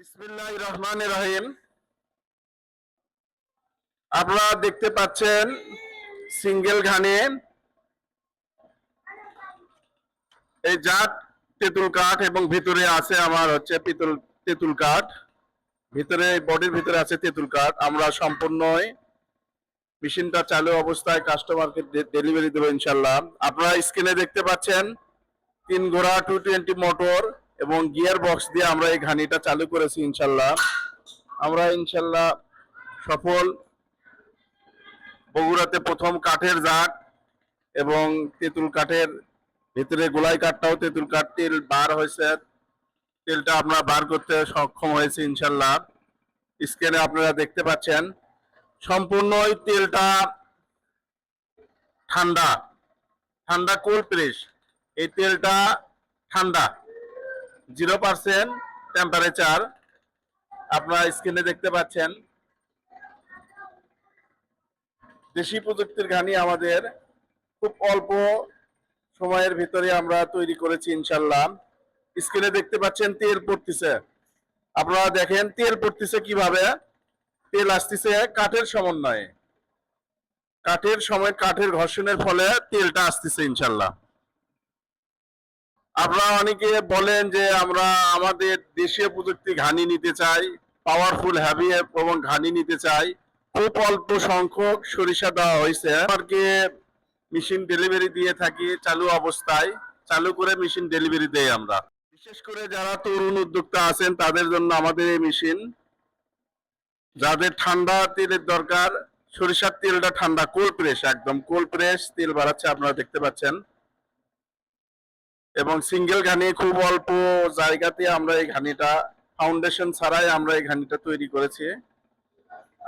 বিসমিল্লাহ রহমান রহিম। আপনারা দেখতে পাচ্ছেন সিঙ্গেল ঘানে। এই জাত তেঁতুল কাঠ এবং ভিতরে আছে আমার হচ্ছে তেঁতুল কাঠ। ভিতরে, বডির ভিতরে আছে তেঁতুল কাঠ। আমরা সম্পূর্ণই মেশিনটা চালু অবস্থায় কাস্টমারকে ডেলিভারি দেবো ইনশাল্লাহ। আপনারা স্ক্রিনে দেখতে পাচ্ছেন তিন ঘোড়া টু টোয়েন্টি মোটর এবং গিয়ার বক্স দিয়ে আমরা এই ঘানিটা চালু করেছি ইনশাল্লাহ। আমরা ইনশাল্লাহ সফল। বগুড়াতে প্রথম কাঠের জাট এবং তেঁতুল কাঠের ভিতরে গোলাই কাঠটাও তেঁতুল কাঠ তেল বার হয়েছে। তেলটা আমরা বার করতে সক্ষম হয়েছে ইনশাল্লাহ। স্ক্রিনে আপনারা দেখতে পাচ্ছেন সম্পূর্ণ এই তেলটা ঠান্ডা ঠান্ডা কোল্ড প্রেস এই তেলটা ঠান্ডা। জিরো পার্সেন্ট টেম্পারেচার আপনারা স্ক্রিনে দেখতে পাচ্ছেন। দেশি প্রযুক্তির ঘানি আমাদের খুব অল্প সময়ের ভিতরে আমরা তৈরি করেছি ইনশাল্লাহ স্ক্রিনে দেখতে পাচ্ছেন তেল পড়তেছে। আপনারা দেখেন তেল পড়তেছে কীভাবে? তেল আসতেছে কাঠের সমন্বয়ে। কাঠের সময় কাঠের ঘর্ষণের ফলে তেলটা আসতেছে ইনশাল্লাহ আপনারা অনেকে বলেন যে আমরা আমাদের দেশীয় প্রযুক্তি ঘানি নিতে চাই পাওয়ারফুল হ্যাভি এবং ঘানি নিতে চাই। খুব অল্প সংখ্যক সরিষা দেওয়া হয়েছে। আমাকে মেশিন ডেলিভারি দিয়ে থাকি চালু অবস্থায়। চালু করে মেশিন ডেলিভারি দেই আমরা। বিশেষ করে যারা তরুণ উদ্যোক্তা আছেন, তাদের জন্য আমাদের এই মেশিন যাদের ঠান্ডা তেলের দরকার, সরিষার তেলটা ঠান্ডা কোল্ড প্রেস একদম কোল্ড প্রেস তেল বাড়াচ্ছে, আপনারা দেখতে পাচ্ছেন। এবং সিঙ্গেল ঘানি খুব অল্প জায়গাতে আমরা এই ঘানিটা ফাউন্ডেশন ছাড়াই আমরা এই ঘানিটা তৈরি করেছি।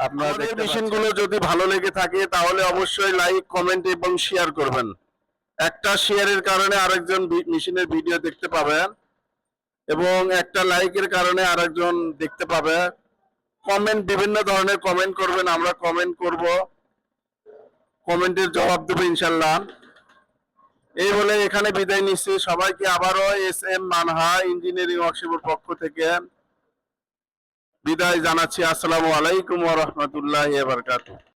আপনারা মেশিনগুলো যদি ভালো লেগে থাকে তাহলে অবশ্যই লাইক কমেন্ট এবং শেয়ার করবেন। একটা শেয়ারের কারণে আরেকজন মেশিনের ভিডিও দেখতে পাবেন এবং একটা লাইকের কারণে আরেকজন দেখতে পাবে। কমেন্ট বিভিন্ন ধরনের কমেন্ট করবেন আমরা কমেন্ট করব। কমেন্টের জবাব দেবো ইনশাল্লাহ এই বলে এখানে বিদায় নিচ্ছি। সবাইকে আবারও এস এম মানহা ইঞ্জিনিয়ারিং ওয়ার্কশপের পক্ষ থেকে বিদায় জানাচ্ছি। আসসালামু আলাইকুম ওয়া বারাকাতুহু।